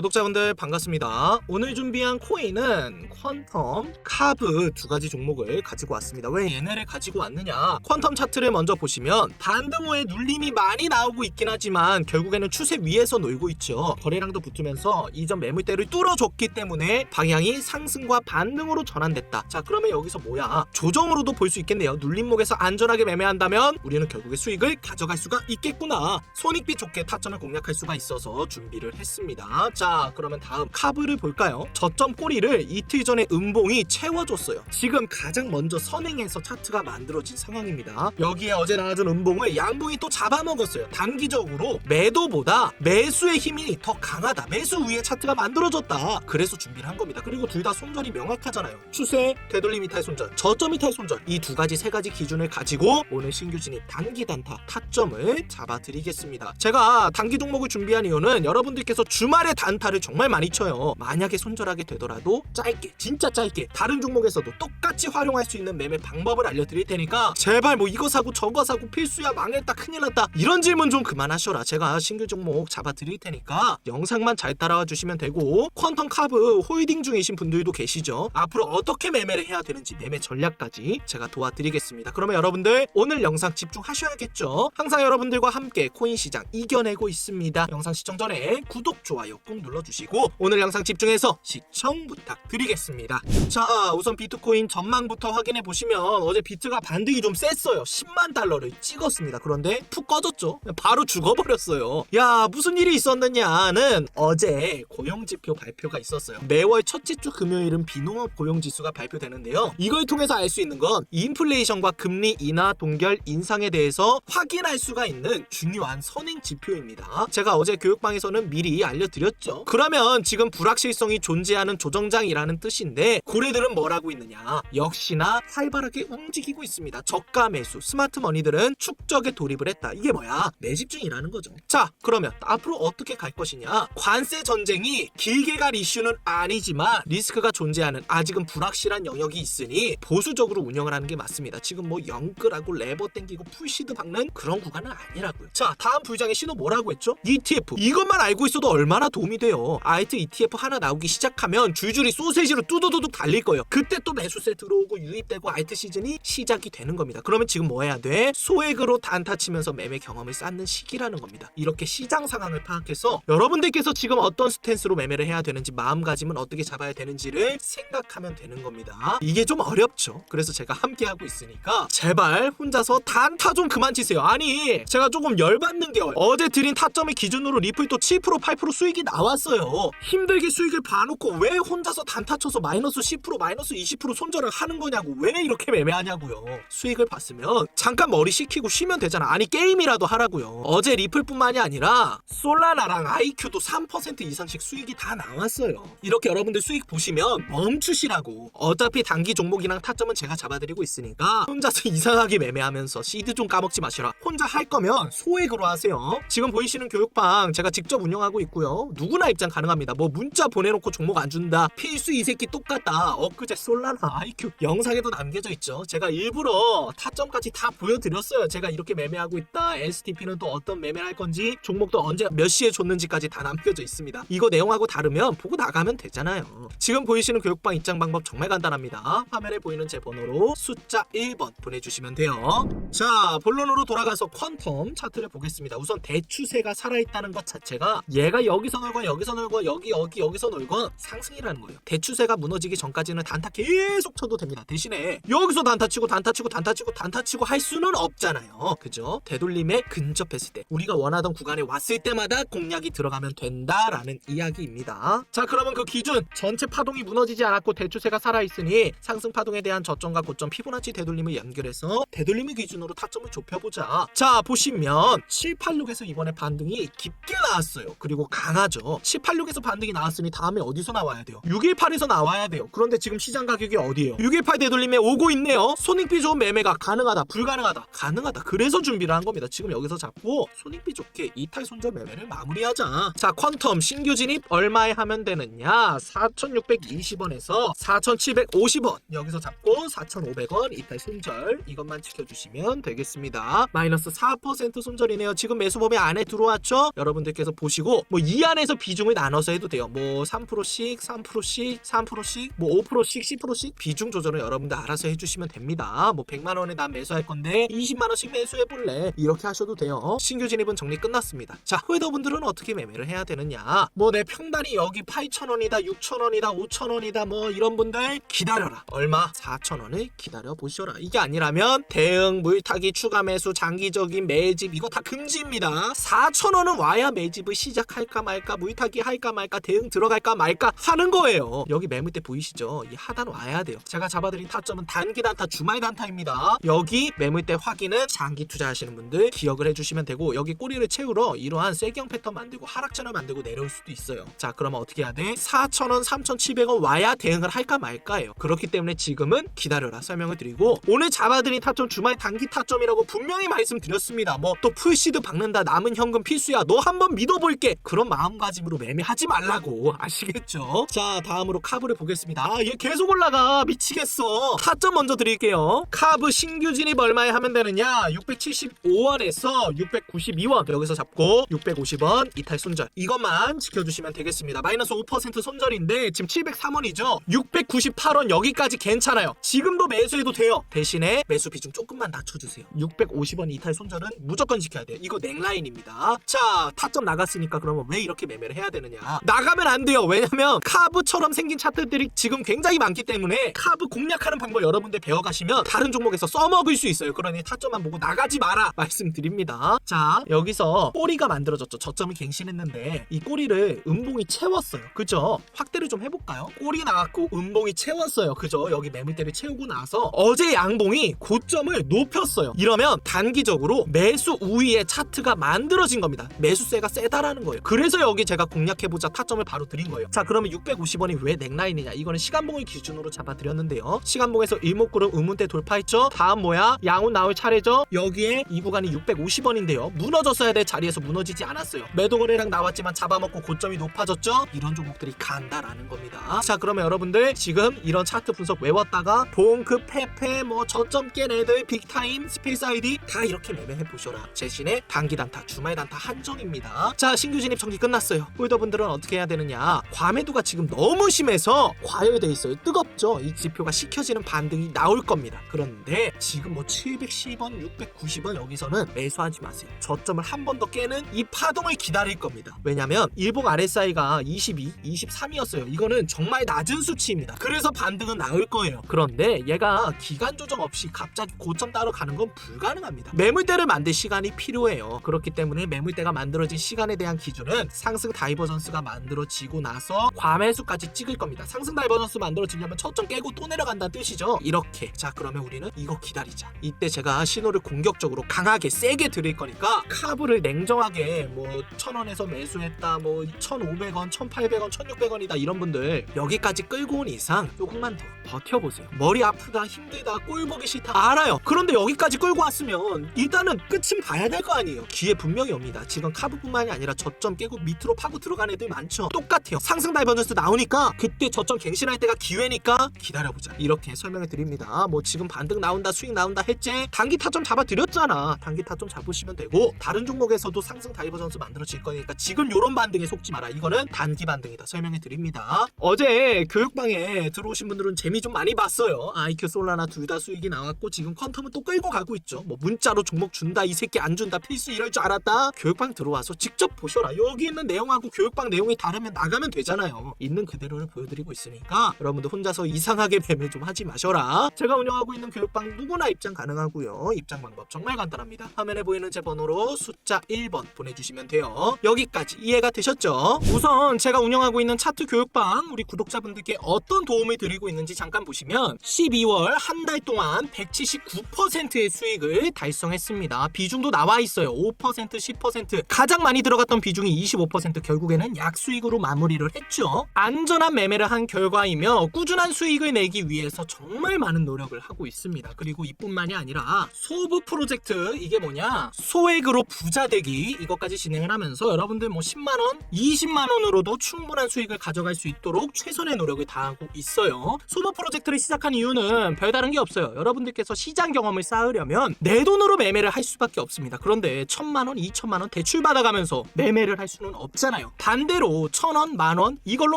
구독자분들 반갑습니다. 오늘 준비한 코인은 퀀텀, 카브 두 가지 종목을 가지고 왔습니다. 왜 얘네를 가지고 왔느냐? 퀀텀 차트를 먼저 보시면 반등 후에 눌림이 많이 나오고 있긴 하지만 결국에는 추세 위에서 놀고 있죠. 거래량도 붙으면서 이전 매물대를 뚫어줬기 때문에 방향이 상승과 반등으로 전환됐다. 자 그러면 여기서 뭐야? 조정으로도 볼 수 있겠네요. 눌림목에서 안전하게 매매한다면 우리는 결국에 수익을 가져갈 수가 있겠구나. 손익비 좋게 타점을 공략할 수가 있어서 준비를 했습니다. 자, 그러면 다음 카브를 볼까요? 저점 꼬리를 이틀 전에 음봉이 채워줬어요. 지금 가장 먼저 선행해서 차트가 만들어진 상황입니다. 여기에 어제 나와준 음봉을 양봉이 또 잡아먹었어요. 단기적으로 매도보다 매수의 힘이 더 강하다. 매수 위에 차트가 만들어졌다. 그래서 준비를 한 겁니다. 그리고 둘 다 손절이 명확하잖아요. 추세, 되돌림 이탈 손절, 저점 이탈 손절. 이 두 가지 세 가지 기준을 가지고 오늘 신규 진입 단기 단타 타점을 잡아드리겠습니다. 제가 단기 종목을 준비한 이유는 여러분들께서 주말에 단 타를 정말 많이 쳐요. 만약에 손절하게 되더라도 짧게, 진짜 짧게 다른 종목에서도 똑같이 활용할 수 있는 매매 방법을 알려드릴 테니까 제발 뭐 이거 사고 저거 사고 필수야 망했다 큰일 났다 이런 질문 좀 그만하셔라. 제가 신규 종목 잡아드릴 테니까 영상만 잘 따라와 주시면 되고 퀀텀 카브 홀딩 중이신 분들도 계시죠. 앞으로 어떻게 매매를 해야 되는지 매매 전략까지 제가 도와드리겠습니다. 그러면 여러분들 오늘 영상 집중하셔야겠죠. 항상 여러분들과 함께 코인 시장 이겨내고 있습니다. 영상 시청 전에 구독, 좋아요 꼭 눌러주시고 오늘 영상 집중해서 시청 부탁드리겠습니다. 자 우선 비트코인 전망부터 확인해 보시면 어제 비트가 반등이 좀 셌어요. 10만 달러를 찍었습니다. 그런데 푹 꺼졌죠. 바로 죽어버렸어요. 야 무슨 일이 있었느냐는 어제 고용지표 발표가 있었어요. 매월 첫째 주 금요일은 비농업 고용지수가 발표되는데요. 이걸 통해서 알 수 있는 건 인플레이션과 금리 인하 동결 인상에 대해서 확인할 수가 있는 중요한 선행 지표입니다. 제가 어제 교육방에서는 미리 알려드렸죠. 그러면 지금 불확실성이 존재하는 조정장이라는 뜻인데 고래들은 뭘 하고 있느냐? 역시나 활발하게 움직이고 있습니다. 저가 매수 스마트 머니들은 축적에 돌입을 했다. 이게 뭐야? 매집 중이라는 거죠. 자, 그러면 앞으로 어떻게 갈 것이냐? 관세 전쟁이 길게 갈 이슈는 아니지만 리스크가 존재하는 아직은 불확실한 영역이 있으니 보수적으로 운영을 하는 게 맞습니다. 지금 뭐 영끌하고 레버 땡기고 풀시드 박는 그런 구간은 아니라고요. 자, 다음 불장의 신호 뭐라고 했죠? ETF. 이것만 알고 있어도 얼마나 도움이 돼요. 아이트 ETF 하나 나오기 시작하면 줄줄이 소세지로 뚜두두둑 달릴 거예요. 그때 또 매수세 들어오고 유입되고 아이트 시즌이 시작이 되는 겁니다. 그러면 지금 뭐 해야 돼? 소액으로 단타 치면서 매매 경험을 쌓는 시기라는 겁니다. 이렇게 시장 상황을 파악해서 여러분들께서 지금 어떤 스탠스로 매매를 해야 되는지 마음가짐은 어떻게 잡아야 되는지를 생각하면 되는 겁니다. 이게 좀 어렵죠. 그래서 제가 함께 하고 있으니까 제발 혼자서 단타 좀 그만 치세요. 아니 제가 조금 열받는 게 어제 드린 타점의 기준으로 리플 또7% 8% 수익이 나 왔어요. 힘들게 수익을 봐놓고 왜 혼자서 단타 쳐서 마이너스 10% 마이너스 20% 손절을 하는 거냐고 왜 이렇게 매매하냐고요. 수익을 봤으면 잠깐 머리 식히고 쉬면 되잖아. 아니 게임이라도 하라고요. 어제 리플뿐만이 아니라 솔라나랑 아이큐도 3% 이상씩 수익이 다 나왔어요. 이렇게 여러분들 수익 보시면 멈추시라고. 어차피 단기 종목이랑 타점은 제가 잡아드리고 있으니까 혼자서 이상하게 매매하면서 시드 좀 까먹지 마시라. 혼자 할 거면 소액으로 하세요. 지금 보이시는 교육방 제가 직접 운영하고 있고요. 누구나 입장 가능합니다. 뭐 문자 보내놓고 종목 안 준다. 필수 이 새끼 똑같다. 엊그제 솔라나 아이큐 영상에도 남겨져 있죠. 제가 일부러 타점까지 다 보여드렸어요. 제가 이렇게 매매하고 있다. STP는 또 어떤 매매를 할 건지 종목도 언제 몇 시에 줬는지까지 다 남겨져 있습니다. 이거 내용하고 다르면 보고 나가면 되잖아요. 지금 보이시는 교육방 입장 방법 정말 간단합니다. 화면에 보이는 제 번호로 숫자 1번 보내주시면 돼요. 자, 본론으로 돌아가서 퀀텀 차트를 보겠습니다. 우선 대추세가 살아있다는 것 자체가 얘가 여기서 놀건 여기서 놀건 여기 여기 여기서 놀건 상승이라는 거예요. 대추세가 무너지기 전까지는 단타 계속 쳐도 됩니다. 대신에 여기서 단타 치고 단타 치고 단타 치고 단타 치고 할 수는 없잖아요. 그죠? 되돌림에 근접했을 때 우리가 원하던 구간에 왔을 때마다 공략이 들어가면 된다라는 이야기입니다. 자, 그러면 그 기준 전체 파동이 무너지지 않았고 대추세가 살아있으니 상승 파동에 대한 저점과 고점 피보나치 되돌림을 연결해서 되돌림의 기준으로 타점을 좁혀보자. 자, 보시면 786에서 이번에 반등이 깊게 나왔어요. 그리고 강하죠. 786에서 반등이 나왔으니 다음에 어디서 나와야 돼요? 618에서 나와야 돼요. 그런데 지금 시장 가격이 어디예요? 618 되돌림에 오고 있네요. 손익비 좋은 매매가 가능하다, 불가능하다, 가능하다. 그래서 준비를 한 겁니다. 지금 여기서 잡고 손익비 좋게 이탈 손절 매매를 마무리하자. 자, 퀀텀 신규 진입 얼마에 하면 되느냐? 4,620원에서 4,750원 여기서 잡고 4,500원 이탈 손절 이것만 지켜주시면 되겠습니다. 마이너스 4% 손절이네요. 지금 매수범위 안에 들어왔죠? 여러분들께서 보시고 뭐 이 안에서 비 중을 나눠서 해도 돼요. 뭐 3%씩, 3%씩, 3%씩, 뭐 5%씩, 10%씩 비중 조절을 여러분들 알아서 해주시면 됩니다. 뭐 100만 원에 난 매수할 건데 20만 원씩 매수해 볼래 이렇게 하셔도 돼요. 신규 진입은 정리 끝났습니다. 자 홀더분들은 어떻게 매매를 해야 되느냐? 뭐 내 평단이 여기 8,000원이다, 6,000원이다, 5,000원이다 뭐 이런 분들 기다려라. 얼마? 4,000원을 기다려 보셔라. 이게 아니라면 대응, 물타기, 추가 매수, 장기적인 매집 이거 다 금지입니다. 4,000원은 와야 매집을 시작할까 말까, 물 타기 할까 말까, 대응 들어갈까 말까 하는 거예요. 여기 매물대 보이시죠? 이 하단 와야 돼요. 제가 잡아드린 타점은 단기 단타, 주말 단타입니다. 여기 매물대 확인은 장기 투자하시는 분들 기억을 해주시면 되고 여기 꼬리를 채우러 이러한 쐐경 패턴 만들고 하락전을 만들고 내려올 수도 있어요. 자 그러면 어떻게 해야 돼? 4,000원, 3,700원 와야 대응을 할까 말까예요. 그렇기 때문에 지금은 기다려라 설명을 드리고 오늘 잡아드린 타점 주말 단기 타점이라고 분명히 말씀드렸습니다. 뭐 또 풀시드 박는다 남은 현금 필수야 너 한번 믿어볼게 그런 마음가짐 으로 매매하지 말라고 아시겠죠? 자 다음으로 카브를 보겠습니다. 아, 얘 계속 올라가 미치겠어. 타점 먼저 드릴게요. 카브 신규 진입 얼마에 하면 되느냐? 675원에서 692원 여기서 잡고 650원 이탈 손절 이것만 지켜주시면 되겠습니다. 마이너스 5% 손절인데 지금 703원이죠. 698원 여기까지 괜찮아요. 지금도 매수해도 돼요. 대신에 매수 비중 조금만 낮춰주세요. 650원 이탈 손절은 무조건 지켜야 돼요. 이거 넥라인입니다. 자 타점 나갔으니까 그러면 왜 이렇게 매매를 해야 되느냐? 나가면 안 돼요. 왜냐면 카브처럼 생긴 차트들이 지금 굉장히 많기 때문에 카브 공략하는 방법 여러분들 배워가시면 다른 종목에서 써먹을 수 있어요. 그러니 타점만 보고 나가지 마라 말씀드립니다. 자 여기서 꼬리가 만들어졌죠. 저점을 갱신했는데 이 꼬리를 음봉이 채웠어요. 그죠? 확대를 좀 해볼까요? 꼬리 나왔고 음봉이 채웠어요. 그죠? 여기 매물대를 채우고 나서 어제 양봉이 고점을 높였어요. 이러면 단기적으로 매수 우위의 차트가 만들어진 겁니다. 매수세가 세다라는 거예요. 그래서 여기 제가 공략해보자 타점을 바로 드린 거예요. 자 그러면 650원이 왜 넥라인이냐? 이거는 시간봉을 기준으로 잡아드렸는데요. 시간봉에서 일목구름 의문대 돌파했죠. 다음 뭐야? 양운 나올 차례죠. 여기에 이 구간이 650원인데요. 무너졌어야 될 자리에서 무너지지 않았어요. 매도 거래량 나왔지만 잡아먹고 고점이 높아졌죠. 이런 종목들이 간다라는 겁니다. 자 그러면 여러분들 지금 이런 차트 분석 외웠다가 봉크, 페페, 뭐 저점 깬 애들, 빅타임, 스페이스 아이디 다 이렇게 매매해 보셔라. 대신에 단기 단타, 주말 단타 한정입니다. 자 신규 진입 청기 끝났어요. 홀더분들은 어떻게 해야 되느냐? 과매도가 지금 너무 심해서 과열돼 있어요. 뜨겁죠. 이 지표가 식혀지는 반등이 나올 겁니다. 그런데 지금 뭐 710원, 690원 여기서는 매수하지 마세요. 저점을 한 번 더 깨는 이 파동을 기다릴 겁니다. 왜냐면 일봉 RSI가 22, 23이었어요. 이거는 정말 낮은 수치입니다. 그래서 반등은 나올 거예요. 그런데 얘가 기간 조정 없이 갑자기 고점 따러 가는 건 불가능합니다. 매물대를 만들 시간이 필요해요. 그렇기 때문에 매물대가 만들어진 시간에 대한 기준은 상승 다이버전스가 만들어지고 나서 과매수까지 찍을 겁니다. 상승 다이버전스 만들어지려면 첫점 깨고 또 내려간다는 뜻이죠. 이렇게. 자, 그러면 우리는 이거 기다리자. 이때 제가 신호를 공격적으로 강하게 세게 드릴 거니까 카브를 냉정하게 뭐 1000원에서 매수했다. 뭐 1500원, 1800원, 1600원이다. 이런 분들 여기까지 끌고 온 이상 조금만 더 버텨보세요. 머리 아프다, 힘들다, 꼴 보기 싫다. 알아요. 그런데 여기까지 끌고 왔으면 일단은 끝은 봐야 될 거 아니에요. 기회 분명히 옵니다. 지금 카브뿐만이 아니라 저점 깨고 밑으로 파고 들어간 애들 많죠. 똑같아요. 상승 다이버전스 나오니까 그때 저점 갱신할 때가 기회니까 기다려보자. 이렇게 설명을 드립니다. 뭐 지금 반등 나온다, 수익 나온다 했지. 단기 타점 잡아드렸잖아. 단기 타점 잡으시면 되고 다른 종목에서도 상승 다이버전스 만들어질 거니까 지금 요런 반등에 속지 마라. 이거는 단기 반등이다. 설명해 드립니다. 어제 교육방에 들어오신 분들은 재미 좀 많이 봤어요. 아이큐 솔라나 둘 다 수익이 나왔고 지금 퀀텀은 또 끌고 가고 있죠. 뭐 문자로 종목 준다, 이 새끼 안 준다, 필수 이럴 줄 알았다. 교육방 들어와서 직접 보셔라. 여기 있는 내용하고 교육방 내용이 다르면 나가면 되잖아요. 있는 그대로를 보여드리고 있으니까 여러분들 혼자서 이상하게 매매 좀 하지 마셔라. 제가 운영하고 있는 교육방 누구나 입장 가능하고요. 입장 방법 정말 간단합니다. 화면에 보이는 제 번호로 숫자 1번 보내주시면 돼요. 여기까지 이해가 되셨죠? 우선 제가 운영하고 있는 차트 교육방 우리 구독자분들께 어떤 도움을 드리고 있는지 잠깐 보시면 12월 한 달 동안 179%의 수익을 달성했습니다. 비중도 나와 있어요. 5% 10% 가장 많이 들어갔던 비중이 25% 결국에는 약수익으로 마무리를 했죠. 안전한 매매를 한 결과이며 꾸준한 수익을 내기 위해서 정말 많은 노력을 하고 있습니다. 그리고 이뿐만이 아니라 소부 프로젝트 이게 뭐냐 소액으로 부자 되기 이것까지 진행을 하면서 여러분들 뭐 10만 원, 20만 원으로도 충분한 수익을 가져갈 수 있도록 최선의 노력을 다하고 있어요. 소부 프로젝트를 시작한 이유는 별다른 게 없어요. 여러분들께서 시장 경험을 쌓으려면 내 돈으로 매매를 할 수밖에 없습니다. 그런데 천만 원, 이천만 원 대출 받아가면서 매매를 할 수는 없잖아요. 하잖아요. 반대로 천 원, 만 원 이걸로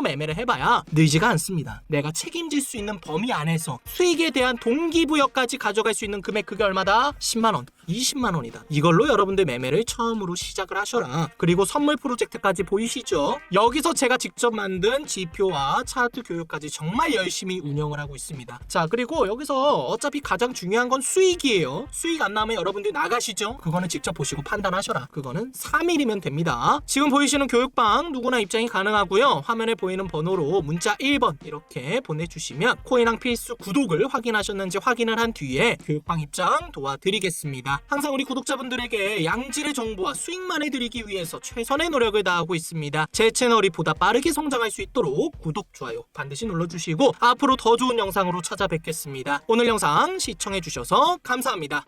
매매를 해봐야 늘지가 않습니다. 내가 책임질 수 있는 범위 안에서 수익에 대한 동기부여까지 가져갈 수 있는 금액 그게 얼마다? 10만 원, 20만 원이다. 이걸로 여러분들 매매를 처음으로 시작을 하셔라. 그리고 선물 프로젝트까지 보이시죠? 여기서 제가 직접 만든 지표와 차트 교육까지 정말 열심히 운영을 하고 있습니다. 자, 그리고 여기서 어차피 가장 중요한 건 수익이에요. 수익 안 나면 여러분들 나가시죠? 그거는 직접 보시고 판단하셔라. 그거는 3일이면 됩니다. 지금 보이시는 교육 방 누구나 입장이 가능하고요. 화면에 보이는 번호로 문자 1번 이렇게 보내주시면 코인왕 필수 구독을 확인하셨는지 확인을 한 뒤에 교육방 입장 도와드리겠습니다. 항상 우리 구독자분들에게 양질의 정보와 수익만을 드리기 위해서 최선의 노력을 다하고 있습니다. 제 채널이 보다 빠르게 성장할 수 있도록 구독, 좋아요 반드시 눌러주시고 앞으로 더 좋은 영상으로 찾아뵙겠습니다. 오늘 영상 시청해주셔서 감사합니다.